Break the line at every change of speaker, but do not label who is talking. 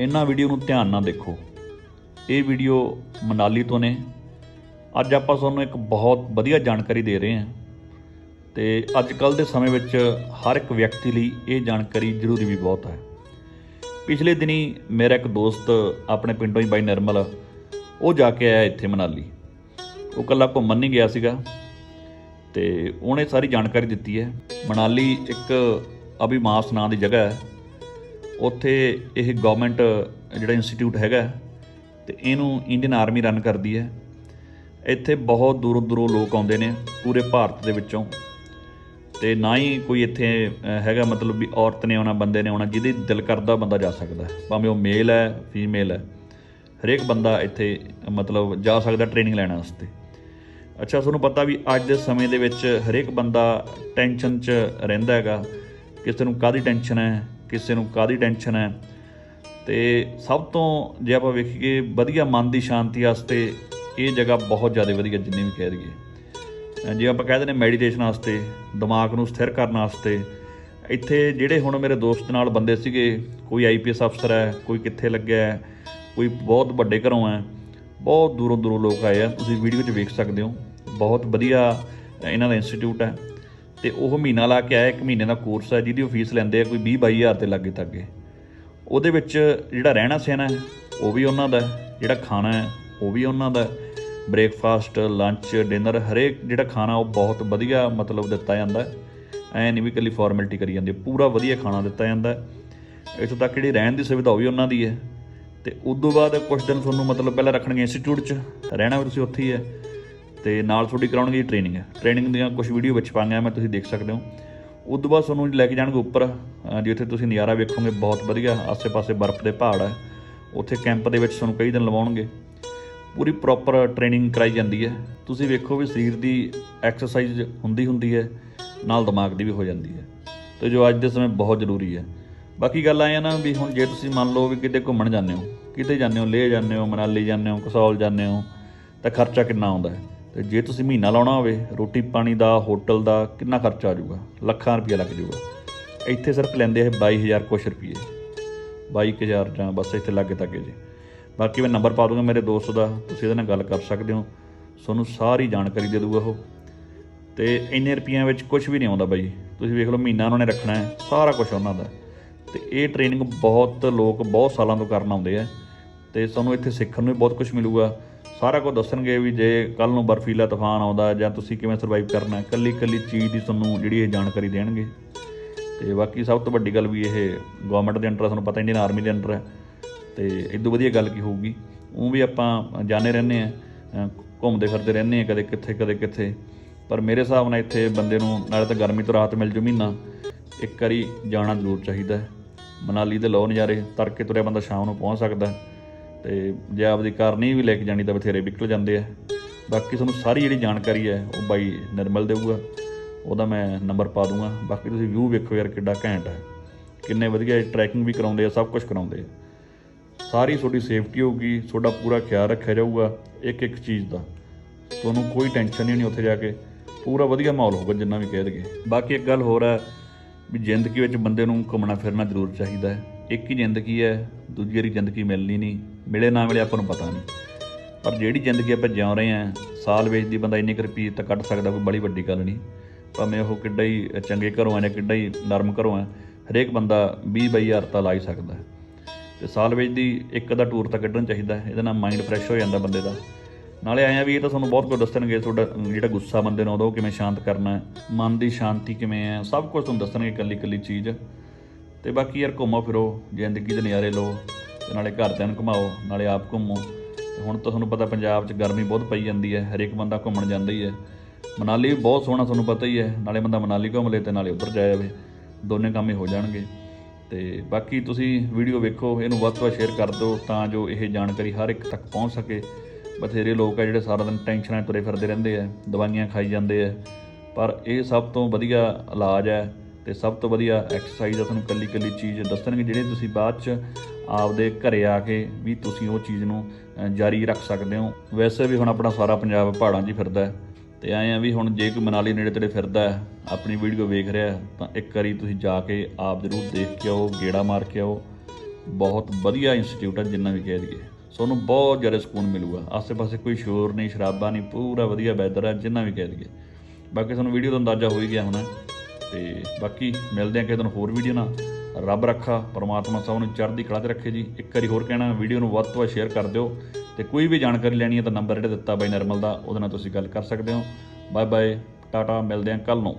ਇਹਨਾਂ ਵੀਡੀਓ ਨੂੰ ਧਿਆਨ ਨਾਲ ਦੇਖੋ। ਇਹ ਵੀਡੀਓ ਮਨਾਲੀ ਤੋਂ ਨੇ। ਅੱਜ ਆਪਾਂ ਤੁਹਾਨੂੰ ਇੱਕ ਬਹੁਤ ਵਧੀਆ ਜਾਣਕਾਰੀ ਦੇ ਰਹੇ ਹਾਂ। ਤੇ ਅੱਜ ਕੱਲ ਦੇ ਸਮੇਂ ਵਿੱਚ ਹਰ ਇੱਕ ਵਿਅਕਤੀ ਲਈ ਇਹ ਜਾਣਕਾਰੀ ਜ਼ਰੂਰੀ ਵੀ ਬਹੁਤ ਹੈ। ਪਿਛਲੇ ਦਿਨੀ ਮੇਰਾ ਇੱਕ ਦੋਸਤ ਆਪਣੇ ਪਿੰਡੋਂ ਹੀ ਬਾਈ ਨਿਰਮਲ, ਉਹ ਜਾ ਕੇ ਆਇਆ ਇੱਥੇ ਮਨਾਲੀ। ਉਹ ਕੱਲਾ ਘੁੰਮਣ ਨਹੀਂ ਗਿਆ ਸੀਗਾ। ਤੇ ਉਹਨੇ ਸਾਰੀ ਜਾਣਕਾਰੀ ਦਿੱਤੀ ਹੈ। ਮਨਾਲੀ ਇੱਕ ਅਭਿਮਾਸ ਨਾਂ ਦੀ ਜਗ੍ਹਾ ਹੈ। ਉੱਥੇ ਇਹ ਗਵਰਨਮੈਂਟ ਜਿਹੜਾ ਇੰਸਟੀਚਿਊਟ ਹੈਗਾ ਤੇ ਇਹਨੂੰ ਇੰਡੀਅਨ ਆਰਮੀ ਰਨ ਕਰਦੀ ਹੈ। ਇੱਥੇ ਬਹੁਤ ਦੂਰੋਂ ਦੂਰੋਂ ਲੋਕ ਆਉਂਦੇ ਨੇ ਪੂਰੇ ਭਾਰਤ ਦੇ ਵਿੱਚੋਂ। ਤੇ ਨਾ ਹੀ ਕੋਈ ਇੱਥੇ ਹੈਗਾ ਮਤਲਬ ਵੀ ਔਰਤ ਨੇ ਆਉਣਾ, ਬੰਦੇ ਨੇ ਆਉਣਾ, ਜਿਹਦੇ ਦਿਲ ਕਰਦਾ ਬੰਦਾ ਜਾ ਸਕਦਾ ਭਾਵੇਂ ਉਹ ਮੇਲ ਹੈ ਫੀਮੇਲ ਹੈ। ਹਰੇਕ ਬੰਦਾ ਇੱਥੇ, ਮਤਲਬ ਜਾ ਸਕਦਾ ਟ੍ਰੇਨਿੰਗ ਲੈਣ ਵਾਸਤੇ। ਅੱਛਾ, ਤੁਹਾਨੂੰ ਪਤਾ ਵੀ ਅੱਜ ਦੇ ਸਮੇਂ ਦੇ ਵਿੱਚ ਹਰੇਕ ਬੰਦਾ ਟੈਨਸ਼ਨ 'ਚ ਰਹਿੰਦਾ ਹੈਗਾ। ਕਿਸੇ ਨੂੰ ਕਾਦੀ ਟੈਨਸ਼ਨ ਹੈ? ਕਿਸੇ ਨੂੰ ਕਾਦੀ ਟੈਨਸ਼ਨ ਹੈ? ਤੇ ਸਭ ਤੋਂ ਜੇ ਆਪਾਂ ਵੇਖੀਏ, ਵਧੀਆ ਮਨ ਦੀ ਸ਼ਾਂਤੀ ਵਾਸਤੇ ਇਹ ਜਗ੍ਹਾ ਬਹੁਤ ਜ਼ਿਆਦਾ ਵਧੀਆ ਜਿੰਨੀ ਵੀ ਕਹਿ ਦਈਏ। ਅਹ ਜੇ ਆਪਾਂ ਕਹਿੰਦੇ ਨੇ ਮੈਡੀਟੇਸ਼ਨ ਵਾਸਤੇ, ਦਿਮਾਗ ਨੂੰ ਸਥਿਰ ਕਰਨ ਵਾਸਤੇ, ਇੱਥੇ ਜਿਹੜੇ ਹੁਣ ਮੇਰੇ ਦੋਸਤ ਨਾਲ ਬੰਦੇ ਸੀਗੇ, ਕੋਈ ਆਈਪੀਐਸ ਅਫਸਰ ਹੈ, ਕੋਈ ਕਿੱਥੇ ਲੱਗਿਆ ਹੈ, ਕੋਈ ਬਹੁਤ ਵੱਡੇ ਘਰੋਂ ਹੈ, ਬਹੁਤ ਦੂਰੋਂ ਦੂਰੋਂ ਲੋਕ ਆਏ ਆ, ਤੁਸੀਂ ਵੀਡੀਓ 'ਚ ਵੇਖ ਸਕਦੇ ਹੋ। ਬਹੁਤ ਵਧੀਆ ਇਹਨਾਂ ਦਾ ਇੰਸਟੀਚਿਊਟ ਹੈ। ਤੇ ਉਹ ਮਹੀਨਾ ਲਾ ਕੇ ਆਇਆ, ਇੱਕ ਮਹੀਨੇ ਦਾ ਕੋਰਸ ਹੈ ਜਿਹਦੀ ਉਹ ਫੀਸ ਲੈਂਦੇ ਆ, ਕੋਈ 20 22 ਹਜ਼ਾਰ ਤੇ ਲੱਗੇ ਤੱਕੇ ਉਹਦੇ ਵਿੱਚ ਜਿਹੜਾ ਰਹਿਣਾ ਸਹਿਣਾ ਹੈ, ਉਹ ਵੀ ਉਹਨਾਂ ਦਾ ਜਿਹੜਾ ਖਾਣਾ ਹੈ, ਉਹ ਵੀ ਉਹਨਾਂ ਦਾ ਬ੍ਰੇਕਫਾਸਟ ਲੰਚ ਡਿਨਰ ਹਰੇਕ ਜਿਹੜਾ ਖਾਣਾ ਉਹ ਬਹੁਤ ਵਧੀਆ ਮਤਲਬ ਦਿੱਤਾ ਜਾਂਦਾ ਹੈ। ਐ ਨਹੀਂ ਵੀ ਇਕੱਲੀ ਫਾਰਮੈਲਿਟੀ ਕਰੀ ਜਾਂਦੀ, ਪੂਰਾ ਵਧੀਆ ਖਾਣਾ ਦਿੱਤਾ ਜਾਂਦਾ ਹੈ। ਇੱਥੋਂ ਤੱਕ ਜਿਹੜੀ ਰਹਿਣ ਦੀ ਸੁਵਿਧਾ ਉਹ ਵੀ ਉਹਨਾਂ ਦੀ ਹੈ। ਤੇ ਤੋਂ ਬਾਅਦ ਕੁਝ ਦਿਨ ਤੁਹਾਨੂੰ ਮਤਲਬ ਪਹਿਲਾਂ ਰੱਖਣਗੇ ਇੰਸਟੀਚਿਊਟ 'ਚ। ਰਹਿਣਾ ਵੀ ਤੁਸੀਂ ਉੱਥੇ ਹੀ ਹੈ। ਤੇ ਨਾਲ ਤੁਹਾਡੀ ਕਰਾਉਣਗੇ ਟ੍ਰੇਨਿੰਗ ਟ੍ਰੇਨਿੰਗ ਦੀਆਂ ਕੁਝ ਵੀਡੀਓ ਵਿੱਚ ਪਾਈਆਂ ਮੈਂ, ਤੁਸੀਂ ਦੇਖ ਸਕਦੇ ਹੋ। ਉਦੋਂ ਬਾਅਦ ਤੁਹਾਨੂੰ ਲੈ ਕੇ ਜਾਣਗੇ ਉੱਪਰ ਜਿੱਥੇ ਤੁਸੀਂ ਨਜ਼ਾਰਾ ਵੇਖੋਗੇ, ਬਹੁਤ ਵਧੀਆ ਆਸੇ-ਪਾਸੇ ਬਰਫ਼ ਦੇ ਪਹਾੜ ਹੈ। ਉੱਥੇ ਕੈਂਪ ਦੇ ਵਿੱਚ ਤੁਹਾਨੂੰ ਕਈ ਦਿਨ ਲਵਾਉਣਗੇ। ਪੂਰੀ ਪ੍ਰੋਪਰ ਟ੍ਰੇਨਿੰਗ ਕਰਾਈ ਜਾਂਦੀ ਹੈ। ਤੁਸੀਂ ਵੇਖੋ ਵੀ ਸਰੀਰ ਦੀ ਐਕਸਰਸਾਈਜ਼ ਹੁੰਦੀ ਹੁੰਦੀ ਹੈ, ਨਾਲ ਦਿਮਾਗ ਦੀ ਵੀ ਹੋ ਜਾਂਦੀ ਹੈ। ਤੇ ਜੋ ਅੱਜ ਦੇ ਸਮੇਂ ਬਹੁਤ ਜ਼ਰੂਰੀ ਹੈ। ਬਾਕੀ ਗੱਲ ਆਏ ਆ ਨਾ ਵੀ ਹੁਣ ਜੇ ਤੁਸੀਂ ਮੰਨ ਲਓ ਵੀ ਕਿਤੇ ਘੁੰਮਣ ਜਾਂਦੇ ਹੋ, ਕਿਤੇ ਜਾਂਦੇ ਹੋ ਲੇਹ ਜਾਂਦੇ ਹੋ, ਮਨਾਲੀ ਜਾਂਦੇ ਹੋ, ਕਸੌਲ ਜਾਂਦੇ ਹੋ, ਤਾਂ ਖਰਚਾ ਕਿੰਨਾ ਆਉਂਦਾ ਹੈ? ਤੇ ਜੇ ਤੁਸੀਂ ਮਹੀਨਾ ਲਾਉਣਾ ਹੋਵੇ, ਰੋਟੀ ਪਾਣੀ ਦਾ, ਹੋਟਲ ਦਾ, ਕਿੰਨਾ ਖਰਚਾ ਆ ਜਾਊਗਾ? ਲੱਖਾਂ ਰੁਪਏ ਲੱਗ ਜਾਊਗਾ। ਇੱਥੇ ਸਿਰਫ ਲੈਂਦੇ ਇਹ 22000 ਕੁਛ ਰੁਪਏ 22000 ਜਾਂ ਬਸ ਇੱਥੇ ਲੱਗੇ ਤੱਕ ਜੀ। ਬਾਕੀ ਮੈਂ ਨੰਬਰ ਪਾ ਦੂੰਗਾ ਮੇਰੇ ਦੋਸਤ ਦਾ, ਤੁਸੀਂ ਇਹਦੇ ਨਾਲ ਗੱਲ ਕਰ ਸਕਦੇ ਹੋ। ਤੁਹਾਨੂੰ ਸਾਰੀ ਜਾਣਕਾਰੀ ਦੇ ਦੂਗਾ ਉਹ। ਤੇ ਇੰਨੇ ਰੁਪਈਆਂ ਵਿੱਚ ਕੁਝ ਵੀ ਨਹੀਂ ਆਉਂਦਾ ਬਾਈ। ਤੁਸੀਂ ਵੇਖ ਲਓ ਮਹੀਨਾ ਉਹਨਾਂ ਨੇ ਰੱਖਣਾ ਹੈ, ਸਾਰਾ ਕੁਝ ਉਹਨਾਂ ਦਾ। ਤੇ ਇਹ ਟ੍ਰੇਨਿੰਗ ਬਹੁਤ ਲੋਕ ਬਹੁਤ ਸਾਲਾਂ ਤੋਂ ਕਰਨ ਆਉਂਦੇ ਆ। ਤੇ ਤੁਹਾਨੂੰ ਇੱਥੇ ਸਿੱਖਣ ਨੂੰ ਵੀ ਬਹੁਤ ਕੁਝ ਮਿਲੂਗਾ। ਸਾਰਾ ਕੁਝ ਦੱਸਣਗੇ ਵੀ ਜੇ ਕੱਲ ਨੂੰ ਬਰਫੀਲਾ ਤੂਫਾਨ ਆਉਂਦਾ ਜਾਂ ਤੁਸੀਂ ਕਿਵੇਂ ਸਰਵਾਈਵ ਕਰਨਾ ਹੈ ਕੱਲੀ ਕੱਲੀ ਚੀਜ਼ ਦੀ ਤੁਹਾਨੂੰ ਜਿਹੜੀ ਇਹ ਜਾਣਕਾਰੀ ਦੇਣਗੇ। ਤੇ ਬਾਕੀ ਸਭ ਤੋਂ ਵੱਡੀ ਗੱਲ ਵੀ ਇਹ ਗਵਰਨਮੈਂਟ ਦੇ ਅੰਡਰ ਆ, ਤੁਹਾਨੂੰ ਪਤਾ ਇੰਡੀਅਨ ਆਰਮੀ ਦੇ ਅੰਡਰ ਹੈ ਤੇ ਇਦੋਂ ਵਧੀਆ ਗੱਲ ਕੀ ਹੋਊਗੀ? ਉਹ ਵੀ ਆਪਾਂ ਜਾਣੇ ਰਹਿੰਦੇ ਆ ਘੁੰਮਦੇ ਫਿਰਦੇ ਰਹਿੰਦੇ ਆ ਕਦੇ ਕਿੱਥੇ ਕਦੇ ਕਿੱਥੇ। ਪਰ ਮੇਰੇ ਹਿਸਾਬ ਨਾਲ ਇੱਥੇ ਬੰਦੇ ਨੂੰ ਨਾਲੇ ਤਾਂ ਗਰਮੀ ਤੋਂ ਰਾਹਤ ਮਿਲ ਜੂ ਮਹੀਨਾ। ਇੱਕ ਵਾਰੀ ਜਾਣਾ ਜ਼ਰੂਰ ਚਾਹੀਦਾ। ਹੈ ਮਨਾਲੀ ਦੇ ਲੋ ਨਜ਼ਾਰੇ ਤੜਕੇ ਤੁਰਿਆ ਬੰਦਾ ਸ਼ਾਮ ਨੂੰ ਪਹੁੰਚ ਸਕਦਾ। ਹੈ। ਤੇ ਜੇ ਆਪਦੀ ਕਾਰ ਨਹੀਂ ਵੀ ਲੈ ਕੇ ਜਾਣੀ ਤਾਂ ਬਥੇਰੇ ਨਿਕਲ ਜਾਂਦੇ ਆ। ਬਾਕੀ ਤੁਹਾਨੂੰ ਸਾਰੀ ਜਿਹੜੀ ਜਾਣਕਾਰੀ ਹੈ, ਉਹ ਬਾਈ ਨਿਰਮਲ ਦੇਊਗਾ। ਉਹਦਾ ਮੈਂ ਨੰਬਰ ਪਾ ਦੂੰਗਾ। ਬਾਕੀ ਤੁਸੀਂ ਵਿਊ ਵੇਖੋ ਯਾਰ ਕਿੱਡਾ ਘੈਂਟ ਹੈ। ਕਿੰਨੇ ਵਧੀਆ ਟਰੈਕਿੰਗ ਵੀ ਕਰਾਉਂਦੇ ਆ, ਸਭ ਕੁਝ ਕਰਾਉਂਦੇ ਆ। ਸਾਰੀ ਤੁਹਾਡੀ ਸੇਫਟੀ ਹੋਊਗੀ, ਤੁਹਾਡਾ ਪੂਰਾ ਖਿਆਲ ਰੱਖਿਆ ਜਾਊਗਾ ਇੱਕ ਇੱਕ ਚੀਜ਼ ਦਾ। ਤੁਹਾਨੂੰ ਕੋਈ ਟੈਨਸ਼ਨ ਹੀ ਨਹੀਂ ਉੱਥੇ ਜਾ ਕੇ। ਪੂਰਾ ਵਧੀਆ ਮਾਹੌਲ ਹੋਊਗਾ ਜਿੰਨਾ ਵੀ ਕਹਿ ਦਈਏ। ਬਾਕੀ ਇੱਕ ਗੱਲ ਹੋਰ ਹੈ ਵੀ ਜ਼ਿੰਦਗੀ ਵਿੱਚ ਬੰਦੇ ਨੂੰ ਘੁੰਮਣਾ ਫਿਰਨਾ ਜ਼ਰੂਰ ਚਾਹੀਦਾ ਹੈ। ਇੱਕ ਹੀ ਜ਼ਿੰਦਗੀ ਹੈ, ਦੂਜੀ ਵਾਰੀ ਜ਼ਿੰਦਗੀ ਮਿਲਣੀ ਨਹੀਂ। ਮਿਲੇ ਨਾ ਮਿਲੇ ਆਪਾਂ ਨੂੰ ਪਤਾ ਨਹੀਂ। ਪਰ ਜਿਹੜੀ ਜ਼ਿੰਦਗੀ ਆਪਾਂ ਜਿਉ ਰਹੇ ਹਾਂ, ਸਾਲ ਵੇਚ ਦੀ ਬੰਦਾ ਇੰਨੇ ਕੁ ਰੁਪਈਏ ਤਾਂ ਕੱਢ ਸਕਦਾ, ਕੋਈ ਬੜੀ ਵੱਡੀ ਗੱਲ ਨਹੀਂ। ਭਾਵੇਂ ਉਹ ਕਿੱਡਾ ਹੀ ਚੰਗੇ ਘਰੋਂ ਆ ਜਾਂ ਕਿੱਡਾ ਹੀ ਨਰਮ ਘਰੋਂ ਆ ਹਰੇਕ ਬੰਦਾ 20 22 ਹਜ਼ਾਰ ਤਾਂ ਲਾ ਹੀ ਸਕਦਾ ਹੈ। ਤੇ ਸਾਲ ਵਿੱਚ ਦੀ ਇੱਕ ਦਾ ਟੂਰ ਤਾਂ ਕੱਢਣਾ ਚਾਹੀਦਾ ਹੈ। ਇਹਦੇ ਨਾਲ ਮਾਈਂਡ ਫਰੈਸ਼ ਹੋ ਜਾਂਦਾ ਬੰਦੇ ਦਾ। ਨਾਲੇ ਆਇਆ ਵੀ ਇਹ ਤਾਂ ਤੁਹਾਨੂੰ ਬਹੁਤ ਕੁਝ ਦੱਸਣਗੇ, ਤੁਹਾਡਾ ਜਿਹੜਾ ਗੁੱਸਾ ਬੰਦੇ ਨੂੰ ਆਉਂਦਾ ਕਿਵੇਂ ਸ਼ਾਂਤ ਕਰਨਾ ਹੈ, ਮਨ ਦੀ ਸ਼ਾਂਤੀ ਕਿਵੇਂ ਹੈ, ਸਭ ਕੁਝ ਤੁਹਾਨੂੰ ਦੱਸਣਗੇ ਇਕੱਲੀ ਇਕੱਲੀ ਚੀਜ਼। ਤੇ ਬਾਕੀ ਯਾਰ ਘੁੰਮੋ ਫਿਰੋ, ਜ਼ਿੰਦਗੀ ਦੇ ਨਜ਼ਾਰੇ ਲਓ। ਤੇ ਨਾਲੇ ਘਰਦਿਆਂ ਨੂੰ ਘੁਮਾਓ, ਨਾਲੇ ਆਪ ਘੁੰਮੋ। ਹੁਣ ਤਾਂ ਤੁਹਾਨੂੰ ਪਤਾ ਪੰਜਾਬ 'ਚ ਗਰਮੀ ਬਹੁਤ ਪਈ ਜਾਂਦੀ ਹੈ, ਹਰੇਕ ਬੰਦਾ ਘੁੰਮਣ ਜਾਂਦਾ ਹੀ ਹੈ। ਮਨਾਲੀ ਵੀ ਬਹੁਤ ਸੋਹਣਾ ਤੁਹਾਨੂੰ ਪਤਾ ਹੀ ਹੈ, ਨਾਲੇ ਬੰਦਾ ਮਨਾਲੀ ਘੁੰਮ ਲੇ ਤੇ ਨਾਲੇ ਉੱਧਰ ਜਾਇਆ ਜਾਵੇ ਦੋਨੇ ਕੰਮ ਹੀ ਹੋ ਜਾਣਗੇ। ਤੇ ਬਾਕੀ ਤੁਸੀਂ ਵੀਡੀਓ ਵੇਖੋ, ਇਹਨੂੰ ਵੱਧ ਤੋਂ ਵੱਧ ਸ਼ੇਅਰ ਕਰ ਦਿਓ ਤਾਂ ਜੋ ਇਹ ਜਾਣਕਾਰੀ ਹਰ ਇੱਕ ਤੱਕ ਪਹੁੰਚ ਸਕੇ। ਬਥੇਰੇ ਲੋਕ ਆ ਜਿਹੜੇ ਸਾਰਾ ਦਿਨ ਟੈਨਸ਼ਨਾਂ 'ਚ ਤੁਰੇ ਫਿਰਦੇ ਰਹਿੰਦੇ ਆ, ਦਵਾਈਆਂ ਖਾਈ ਜਾਂਦੇ ਆ। ਪਰ ਇਹ ਸਭ ਤੋਂ ਵਧੀਆ ਇਲਾਜ ਹੈ ਤੇ ਸਭ ਤੋਂ ਵਧੀਆ ਐਕਸਰਸਾਈਜ਼ ਆ ਤੁਹਾਨੂੰ ਕੱਲੀ ਕੱਲੀ ਚੀਜ਼ ਦੱਸਣਗੇ, ਜਿਹੜੇ ਤੁਸੀਂ ਬਾਅਦ 'ਚ ਆਪਦੇ ਘਰੇ ਆ ਕੇ ਵੀ ਤੁਸੀਂ ਉਹ ਚੀਜ਼ ਨੂੰ ਜਾਰੀ ਰੱਖ ਸਕਦੇ ਹੋ। ਵੈਸੇ ਵੀ ਹੁਣ ਆਪਣਾ ਸਾਰਾ ਪੰਜਾਬ ਪਹਾੜਾਂ 'ਚ ਹੀ ਫਿਰਦਾ ਹੈ। ਤੇ ਆਏ ਆ ਵੀ ਹੁਣ ਜੇ ਕੋਈ ਮਨਾਲੀ ਨੇੜੇ ਤੇੜੇ ਫਿਰਦਾ ਹੈ, ਆਪਣੀ ਵੀਡੀਓ ਵੇਖ ਰਿਹਾ ਤਾਂ ਇੱਕ ਵਾਰੀ ਤੁਸੀਂ ਜਾ ਕੇ ਆਪ ਜ਼ਰੂਰ ਦੇਖ ਕੇ ਆਓ, ਗੇੜਾ ਮਾਰ ਕੇ ਆਓ। ਬਹੁਤ ਵਧੀਆ ਇੰਸਟੀਚਿਊਟ ਹੈ ਜਿੰਨਾ ਵੀ ਕਹਿ ਦਈਏ। ਤੁਹਾਨੂੰ ਬਹੁਤ ਜ਼ਿਆਦਾ ਸਕੂਨ ਮਿਲੂਗਾ। ਆਸੇ-ਪਾਸੇ ਕੋਈ ਸ਼ੋਰ ਨਹੀਂ, ਸ਼ਰਾਬਾਂ ਨਹੀਂ, ਪੂਰਾ ਵਧੀਆ ਵੈਦਰ ਹੈ, ਜਿੰਨਾ ਵੀ ਕਹਿ ਦਈਏ। ਬਾਕੀ ਤੁਹਾਨੂੰ ਵੀਡੀਓ ਦਾ ਅੰਦਾਜ਼ਾ ਹੋ ਹੀ ਗਿਆ ਹੋਣਾ। ਤੇ ਬਾਕੀ ਮਿਲਦੇ ਹਾਂ ਕਿਸੇ ਦਿਨ ਹੋਰ ਵੀਡੀਓ ਨਾਲ। ਰੱਬ ਰੱਖਾ, ਪਰਮਾਤਮਾ ਸਭ ਨੂੰ ਚੜ੍ਹਦੀ ਕਲਾ 'ਚ ਰੱਖੇ ਜੀ। ਇੱਕ ਵਾਰੀ ਹੋਰ ਕਹਿਣਾ ਵੀਡੀਓ ਨੂੰ ਵੱਧ ਤੋਂ ਵੱਧ ਸ਼ੇਅਰ ਕਰ ਦਿਓ। ਤੇ ਕੋਈ ਵੀ ਜਾਣਕਾਰੀ ਲੈਣੀ ਹੈ ਤਾਂ ਨੰਬਰ ਜਿਹੜਾ ਦਿੱਤਾ ਬਾਈ ਨਰਮਲ ਦਾ, ਉਹਦੇ ਨਾਲ ਤੁਸੀਂ ਗੱਲ ਕਰ ਸਕਦੇ ਹੋ। ਬਾਏ ਬਾਏ ਟਾਟਾ, ਮਿਲਦੇ ਹਾਂ ਕੱਲ ਨੂੰ।